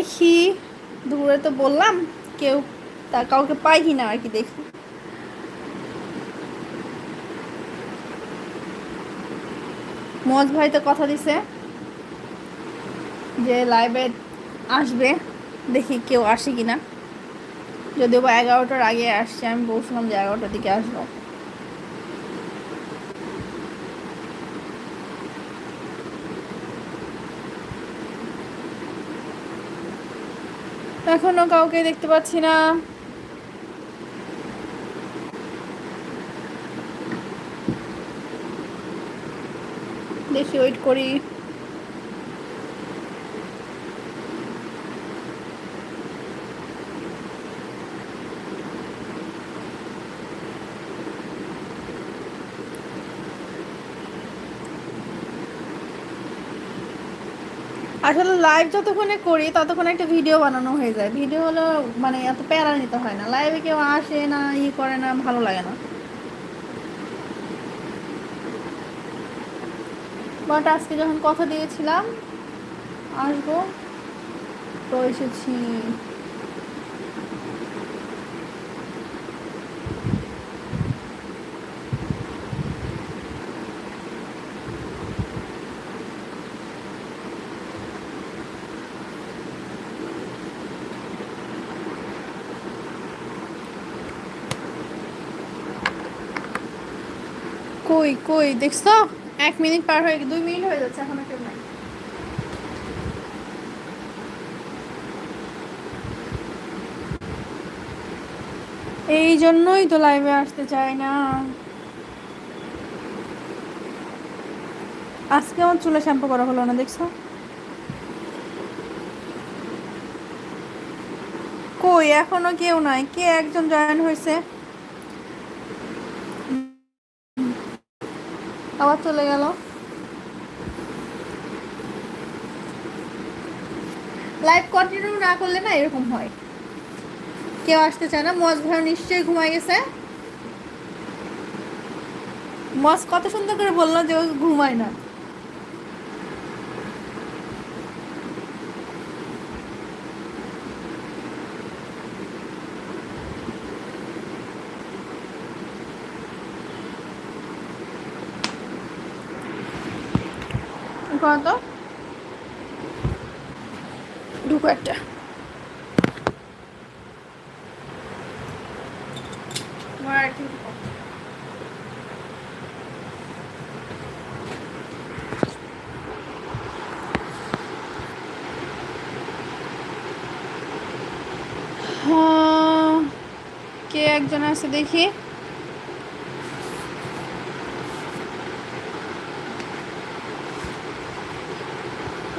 দেখি, দূরে তো বললাম, কেউ তা কাউকে পাই কি না আর কি দেখি। মজ ভাই তো কথা দিছে যে লাইভে আসবে, দেখি কেউ আসে কিনা। যদিও বা এগারোটার আগে আসছে, আমি বলছিলাম যে এগারোটার দিকে আসব। এখনও কাউকে দেখতে পাচ্ছি না। দেখি ওয়েট করি। আসলে লাইভ যতক্ষণে করি, ততক্ষণ একটা ভিডিও বানানো হয়ে যায়। ভিডিও হলো মানে এত প্যারা নিতে হয় না। লাইভে কেউ আসে না, ই করে না, ভালো লাগে না। বাট আজকে যখন কথা দিয়েছিলাম, আসব। তো এসেছি কই কই, দেখছ? এক মিনিট পার হয়ে দুই মিনিট হয়ে যাচ্ছে, এখনও কেউ নাই। এই জন্যই তো লাইভে আসতে চাই না। আজকে আমার চুলে শ্যাম্পু করা হলো না, দেখছ? কই, এখনও কেউ নাই, কে একজন জয়েন হয়েছে? চলে গেল। লাইভ কন্টিনিউ না করলে না এরকম হয়। কেউ আসতে চায় না। মজ ভাই নিশ্চয়ই ঘুমাই গেছে। মজ কত সুন্দর করে বলল যে ও ঘুমায় না। কত ঢুকো একটা। হ্যাঁ, কে একজন আছে দেখি।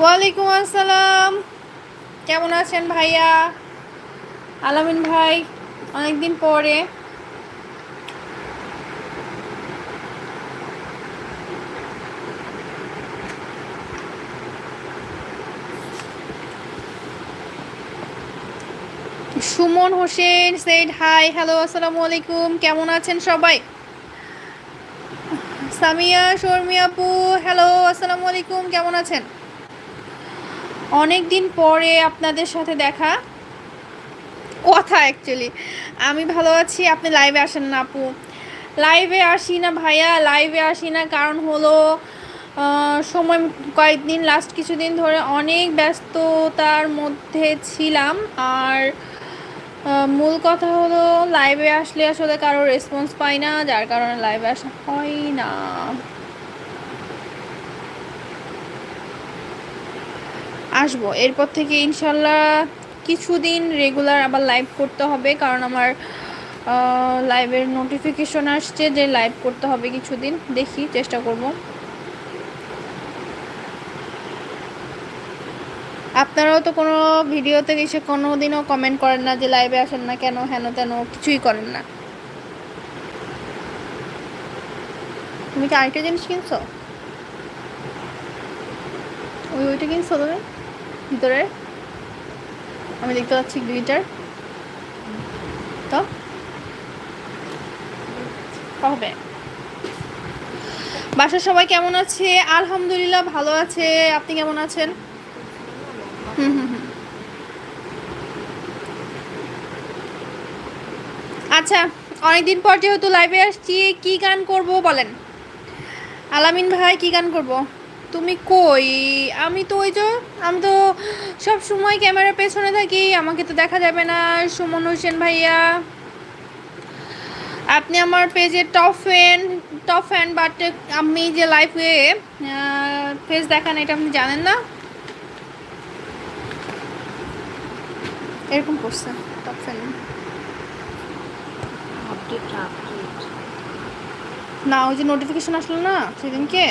ওয়ালাইকুম আসসালাম। কেমন আছেন ভাইয়া? আলামিন ভাই, অনেকদিন পরে। Suman Hossain said hi hello আসসালামু আলাইকুম। কেমন আছেন সবাই? সামিয়া শর্মিয়াপু হ্যালো আসসালামু আলাইকুম। কেমন আছেন? অনেক দিন পরে আপনাদের সাথে দেখা। কথা অ্যাকচুয়ালি আমি ভালো আছি, আপনি লাইভে আসেন না আপু। লাইভে আসি না ভাইয়া লাইভে আসি না। কারণ হলো সময় কয়েকদিন লাস্ট কিছুদিন ধরে অনেক ব্যস্ততার মধ্যে ছিলাম। আর মূল কথা হলো লাইভে আসলে আসলে কারও রেসপন্স পাই না। যার কারণে লাইভে আসা হয় না। আসব। এরপর থেকে ইনশাল্লাহ কিছুদিন রেগুলার আবার লাইভ করতে হবে, কারণ আমার লাইভের নোটিফিকেশন আসছে যে লাইভ করতে হবে কিছুদিন। দেখি, চেষ্টা করব। আপনারাও তো কোনো ভিডিওতে এসে কোনো দিনও কমেন্ট করেন না যে লাইভে আসেন না কেন, হেন তেন, কিছুই করেন না। তুমি কি আরেকটা জিনিস কিনছো? ওই ওইটা কিনছো তুমি? ভিতরে। আমি দেখতে পাচ্ছি গ্লিটার। তো? হবে। বাসার সবাই কেমন আছে? আলহামদুলিল্লাহ ভালো আছে। আপনি কেমন আছেন? হুম হুম হুম। আচ্ছা অনেকদিন পর যেহেতু লাইভে আসছি, কি গান করব বলেন? আলামিন ভাই, কি গান করব? তুমি কই? আমি তো ওই যে আমি তো সব সময় ক্যামেরার পেছনে থাকি আমাকে তো দেখা যাবে না। সুমন হোসেন ভাইয়া আপনি আমার পেজের top fan top fan but আমি যে লাইফে ফেস দেখান এটা আপনি জানেন না? এরকম করছে টপ ফ্যান না ওই যে নোটিফিকেশন আসলো না সেদিনকে?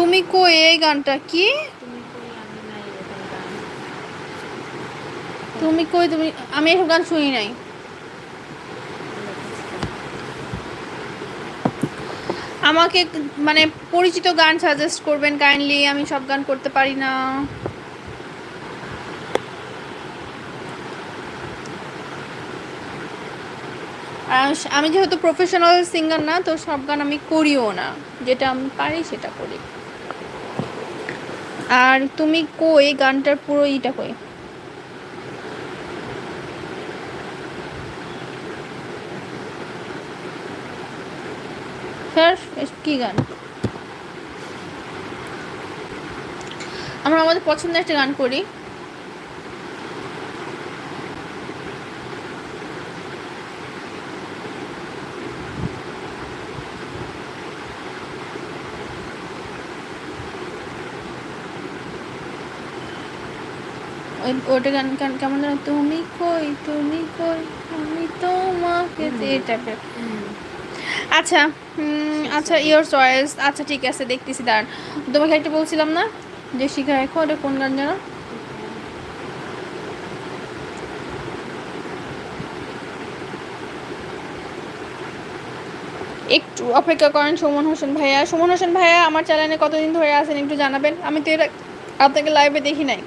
তুমি কই এই গানটা কি? তুমি কই তুমি, আমি এসব গান শুনি নাই। আমাকে মানে পরিচিত গান সাজেস্ট করবেন কাইন্ডলি আমি সব গান করতে পারি না। আমি যেহেতু প্রফেশনাল সিঙ্গার না, তো সব গান আমি করিও না। যেটা আমি পারি সেটা করি। আর তুমি কই? গানটার পুরো ইটা কই? স্যার কি গান? আমরা আমাদের পছন্দের একটা গান করি। ওই- ওটা গান গান কেমন যেন তুমি কই তুমি কই আমি তোমাকে এই টাইপের আচ্ছা আচ্ছা ইয়োর চয়েস আচ্ছা ঠিক আছে দেখতেছি দাঁড়ান। তোমাকে একটা বলছিলাম না? যে শিখা রেখো ওটা কোন গান যেন? একটু অপেক্ষা করেন সুমন হোসেন ভাইয়া। সুমন হোসেন ভাইয়া আমার চ্যানেলে কতদিন ধরে আছেন একটু জানাবেন? আমি তো এর আপনাকে লাইভে দেখি নাই।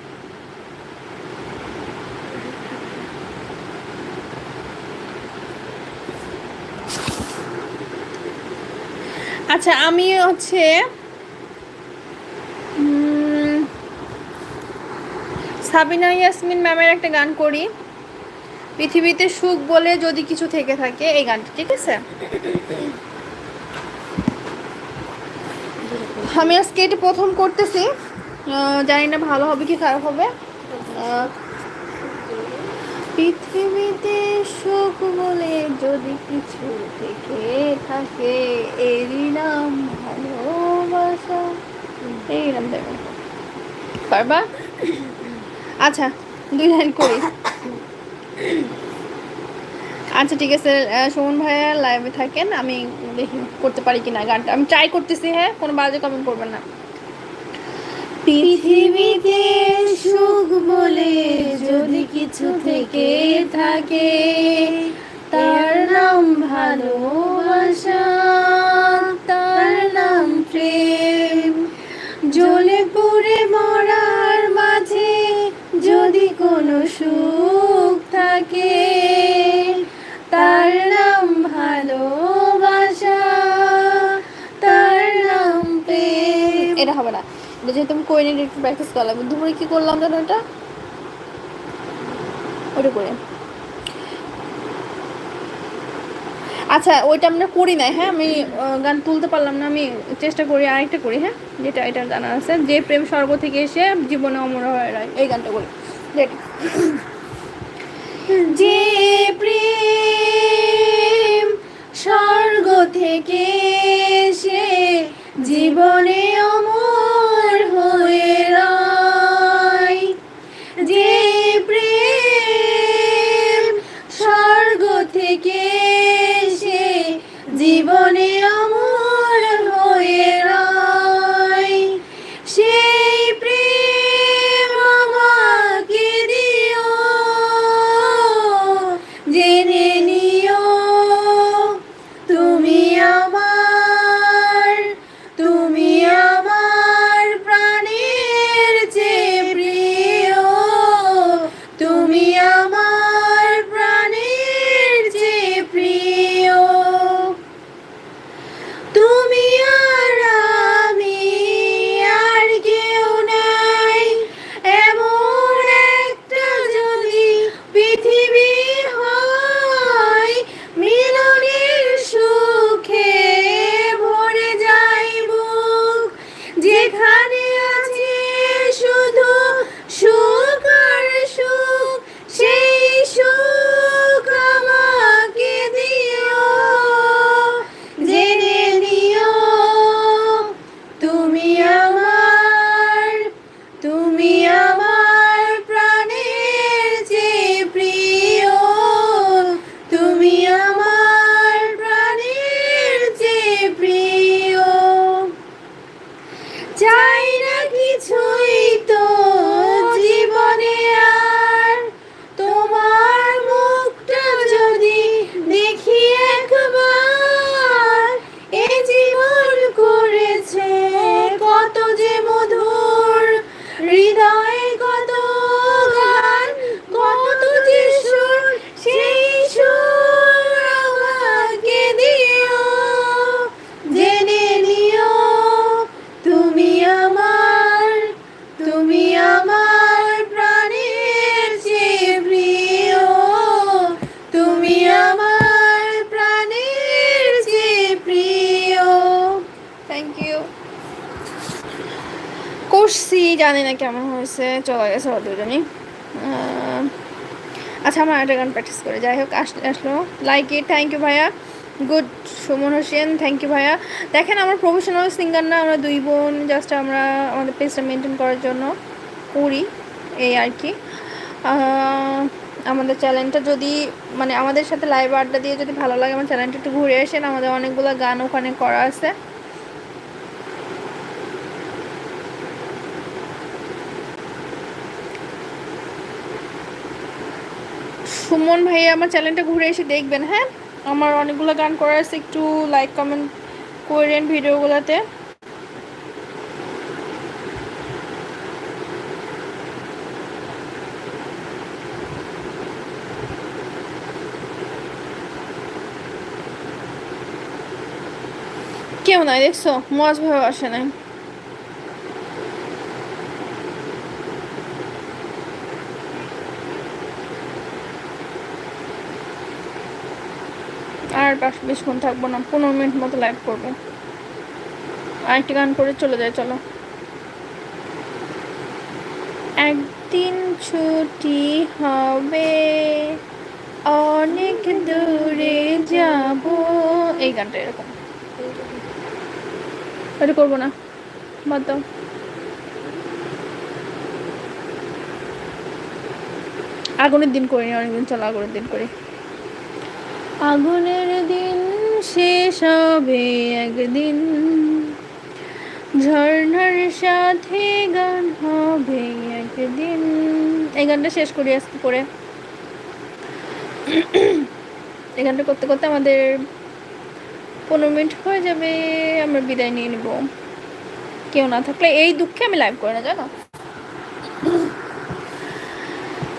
আচ্ছা আমি হচ্ছে সাবিনা ইয়াসমিন ম্যামের একটা গান করি। পৃথিবীতে সুখ বলে যদি কিছু থেকে থাকে, এই গানটা, ঠিক আছে? আমি আজকে এটা প্রথম করতেছি। জানি না ভালো হবে কি খারাপ হবে। পৃথিবীতে সুখ বলে যদি কিছু থেকে থাকে, এরই নাম ভালোবাসা। এই নাম দেবে। পারবা? আচ্ছা দুই লাইন করি। আচ্ছা ঠিক আছে সুমন ভাইয়া লাইভে থাকেন, আমি দেখি করতে পারি কিনা গানটা। আমি ট্রাই করতেছি হ্যাঁ? কোনো বাজে কমেন্ট করবেন না। পৃথিবীতে সুখ বলে যদি কিছু থেকে থাকে, তার নাম ভালোবাসা, তার নাম প্রেম। জ্বলে পুড়ে মরার মাঝে যদি কোনো সুখ যেহেতু আমি করে নিয়ে একটু প্র্যাকটিস করলাম দুপুরে কি করলাম জানো এটা? ওটা করে। আচ্ছা ওইটা আমরা করি নাই হ্যাঁ? আমি গান তুলতে পারলাম না, আমি চেষ্টা করি আরেকটা করি হ্যাঁ? যেটা, এটা জানা আছে। যে প্রেম স্বর্গ থেকে এসে জীবনে অমর হয়ে, রয়। এই গানটা করি। যে প্রেম স্বর্গ থেকে এসে জীবনে অমর চলে গেছে ওরা দুজনই আচ্ছা আমার একটা গান প্র্যাকটিস করে। যাই হোক আসলে। লাইক ইট থ্যাংক ইউ ভাইয়া। Good Suman Hossain thank you ভাইয়া। দেখেন, আমার প্রফেশনাল সিঙ্গার না, আমরা দুই বোন জাস্ট আমরা আমাদের পেজটা মেনটেন করার জন্য করি, এই আর কি। আমাদের চ্যানেলটা যদি মানে আমাদের সাথে লাইভ আড্ডা দিয়ে যদি ভালো লাগে, আমার চ্যানেলটা একটু ঘুরে আসেন। আমাদের অনেকগুলো গান ওখানে করা আছে। সুমন ভাইয়া আমার চ্যানেলটা ঘুরে এসে দেখবেন হ্যাঁ? আমার অনেকগুলো গান করা আছে, একটু লাইক কমেন্ট করেন ভিডিওগুলোতে। কেউ নাই, দেখছ? মজ ভাবে আসে নাই। পাঁচ বেশিক্ষণ থাকব না, পনেরো মিনিট মতো লাইভ করব। আরেকটি গান করে চলে যায় চলো। একদিন ছুটি হবে, অনেক দূরে যাব। এই গানটা এরকম। এটা করব না, বাদ দাও। আগুনের দিন করিনি, অনেকদিন, চলো আগুনের দিন করি। আগুনের দিন শেষ হবে একদিন। ঝর্ণার সাথে গান হবে একদিন। এই গানটা শেষ করি আজকে করে এই গানটা করতে করতে আমাদের পনেরো মিনিট হয়ে যাবে, আমরা বিদায় নিয়ে নিব। কেউ না থাকলে এই দুঃখে আমি লাইভ করি না, জানো?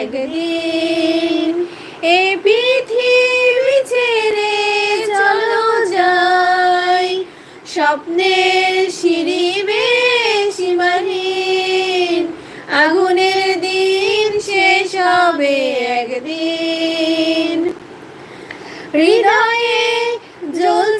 একদিন এই পৃথিবী ছেড়ে চলো যাই। স্বপ্নের সিঁড়ি সীমাহীন আগুনের দিন শেষ হবে একদিন। হৃদয়ে জ্বলছে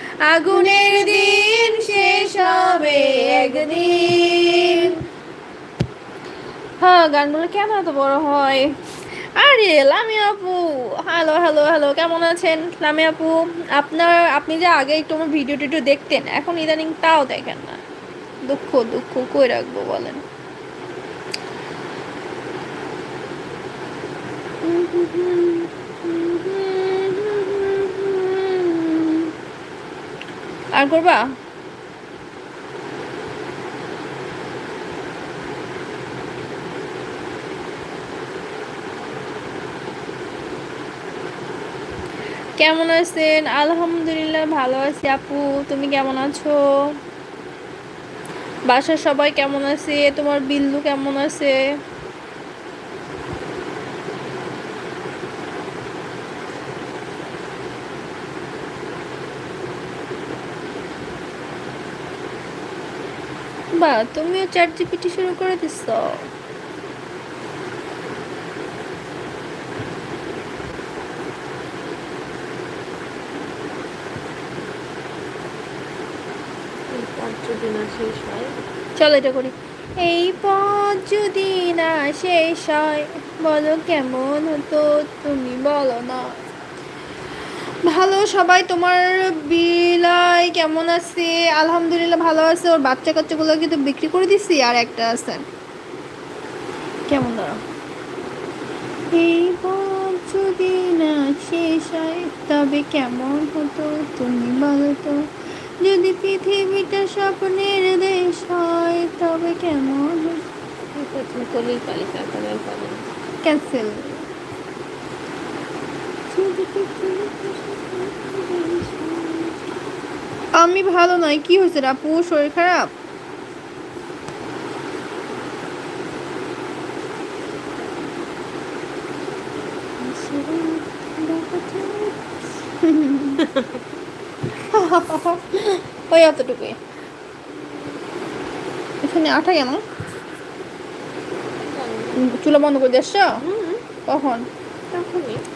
আগুনের দিন শেষ হবে একদিন। হ্যাঁ গানগুলো কেন এত বড় হয়? আরে, লামি আপু। হ্যালো হ্যালো হ্যালো কেমন আছেন? লামি আপু, আপনার, আপনি যে আগে একটু আমার ভিডিও টিডিও দেখতেন, এখন ইদানিং তাও দেখেন না। দুঃখ দুঃখ কই রাখব বলেন। আর করবা? কেমন আছেন? আলহামদুলিল্লাহ, ভালো আছি আপু। তুমি কেমন আছো? বাসার সবাই কেমন আছে? তোমার বিল্লু কেমন আছে? বা তুমিও চ্যাট জিপিটি শুরু করে দিচ্ছ। এই না শেষ হয়। চলো এটা করি। এই পথ যদি না শেষ হয়। বলো কেমন হতো? তুমি বলো না। ভালো সবাই তোমার বিলাই কেমন আছে? আলহামদুলিল্লাহ ভালো আছে। ওর বাচ্চা কাচ্চাগুলো কিন্তু বিক্রি করে দিছি আর একটা আছে। কেমন দাঁড়া এই যদি না শেষ হয় তবে কেমন হতো তুমি বলো তো? যদি পৃথিবীটা স্বপ্নের দেশ হয় তবে কেমন পাবেন ক্যান্সেল আমি ভালো নয় কি হয়েছে আপু শরীর খারাপ? ওই অতটুকুই। এখানে আঠা কেন? চুলা বন্ধ করে দিয়ে আসছো? কখন?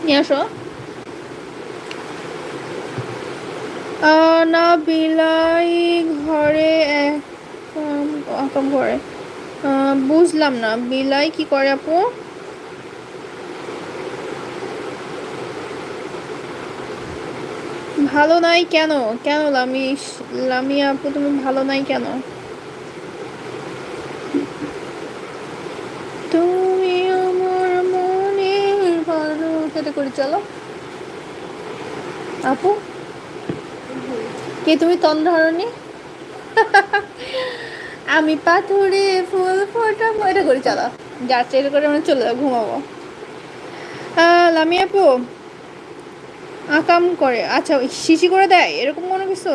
নিয়ে আসো। না বিলাই ঘরে আহ, বুঝলাম না বিলাই কি করে আপু? ভালো নাই কেন? কেন লামি লামি আপু তুমি ভালো নাই কেন? তুমি আমার মনের ভালো করি চলো। আপু? কে তুমি তন্দ্রারণী আমি পাথরে ফুল ফোটাবো। এটা করি, চালা। যাচ্ছে এটা করে আমরা চলে যাব, ঘুমাবো। লামি আপু, আকাম করে। আচ্ছা শিশি করে দেয়, এরকম কোনো কিছু?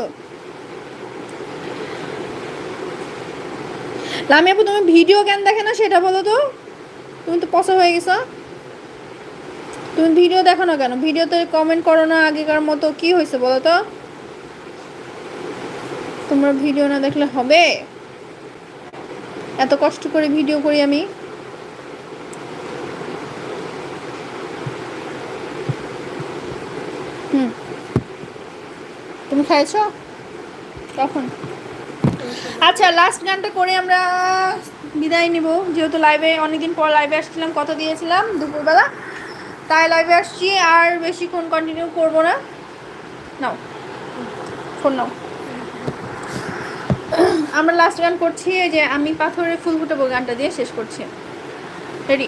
লামি আপু, তুমি ভিডিও কেন দেখে না সেটা বলো তো? তুমি তো পচা হয়ে গেছো। তুমি ভিডিও দেখো না কেন? ভিডিওতে কমেন্ট করো না আগেকার মতো কি হয়েছে বলো তো? তোমরা ভিডিও না দেখলে হবে? এত কষ্ট করে ভিডিও করি আমি। হুম। তুমি খাইছো? কখন? আচ্ছা লাস্ট গানটা করে আমরা বিদায় নিব। যেহেতু লাইভে অনেকদিন পর লাইভে আসছিলাম, কথা দিয়েছিলাম দুপুরবেলা। তাই লাইভে আসছি, আর বেশিক্ষণ কন্টিনিউ করব না। নাও ফোন নাও। আমরা লাস্ট গান করছি এই যে আমি পাথরের ফুল ফুটাবো গানটা দিয়ে শেষ করছি। রেডি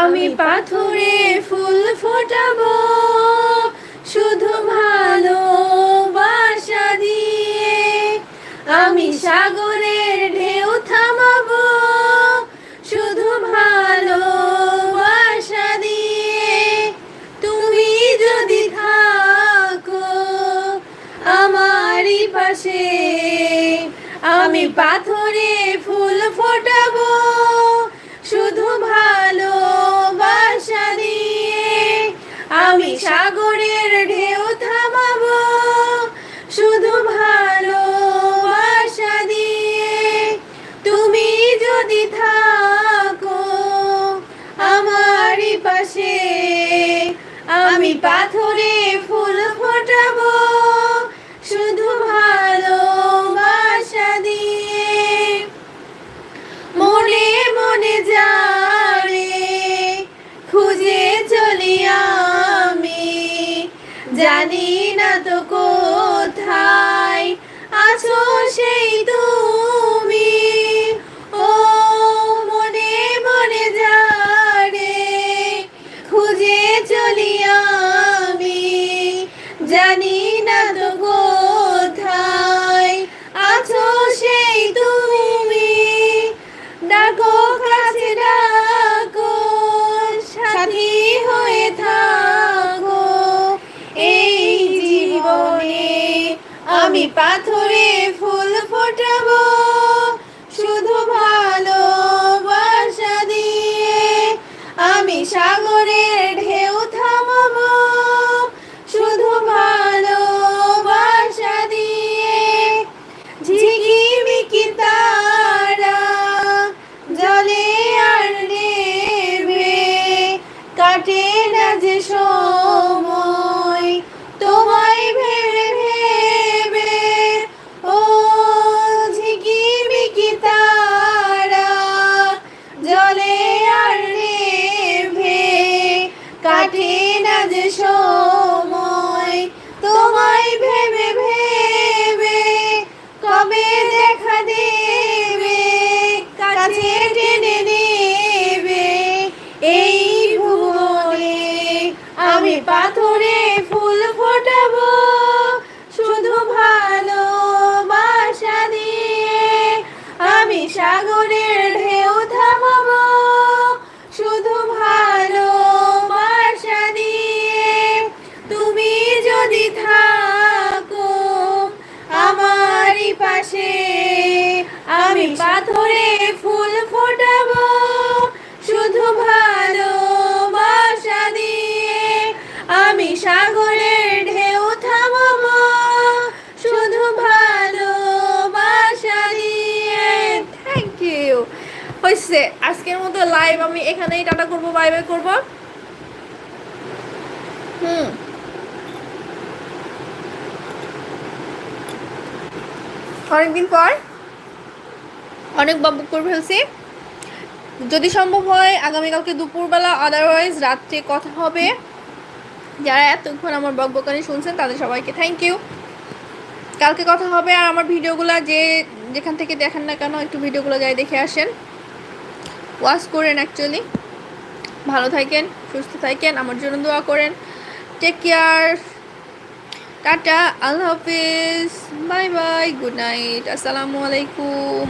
আমি পাথরে ফুল ফোটাবো আমি পাথরে ফুল ফোটাবো শুধু ভালোবাসা কাছে টেনে নেবে। এই ভুবনে আমি পাথরে হয়েছে আজকের মতো লাইভ আমি এখানেই টাটা করব বাই বাই করব। হুম। অনেকদিন পর অনেক বাবু করে ফেলছি। যদি সম্ভব হয়, আগামীকালকে দুপুরবেলা আদারওয়াইজ রাত্রে কথা হবে। যারা এতক্ষণ আমার বকবকানি শুনছেন, তাদের সবাইকে থ্যাংক ইউ কালকে কথা হবে, আর আমার ভিডিওগুলো যে যেখান থেকে দেখেন না কেন, একটু ভিডিওগুলো যাই দেখে আসেন। ওয়াচ করেন অ্যাকচুয়ালি ভালো থাকেন, সুস্থ থাকেন, আমার জন্য দোয়া করেন। টেক কেয়ার টাটা, আল্লাহ হাফিজ। Bye bye, good night. আসসালামু আলাইকুম।